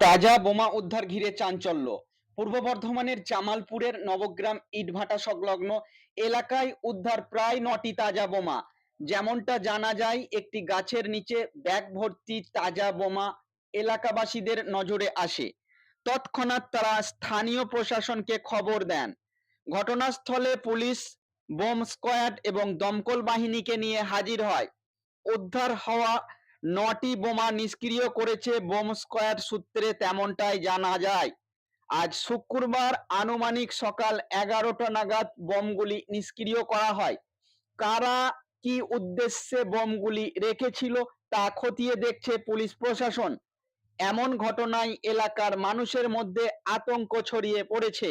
তাজা বোমা উদ্ধার ঘিরে চাঞ্চল্য। পূর্ব বর্ধমানের জামালপুরের নবগ্রাম ইটভাটা সংলগ্ন এলাকায় উদ্ধার প্রায় নটি তাজা বোমা। যেমনটা জানা যায়, একটি গাছের নিচে ব্যাগ ভর্তি তাজা বোমা এলাকাবাসীদের নজরে আসে। তৎক্ষণাৎ তারা স্থানীয় প্রশাসনকে খবর দেন। ঘটনাস্থলে পুলিশ, বোম স্কোয়াড এবং দমকল বাহিনীকে নিয়ে হাজির হয়। উদ্ধার হওয়া নটি বোমা নিষ্ক্রিয় করেছে, বোম স্কোয়াড সূত্রে তেমনটাই জানা যায়। আজ শুক্রবার আনুমানিক সকাল এগারোটা নাগাদ বোমগুলি নিষ্ক্রিয় করা হয়। কারা কি উদ্দেশ্যে বোমগুলি রেখেছিল তা খতিয়ে দেখছে পুলিশ প্রশাসন। এমন ঘটনায় এলাকার মানুষের মধ্যে আতঙ্ক ছড়িয়ে পড়েছে।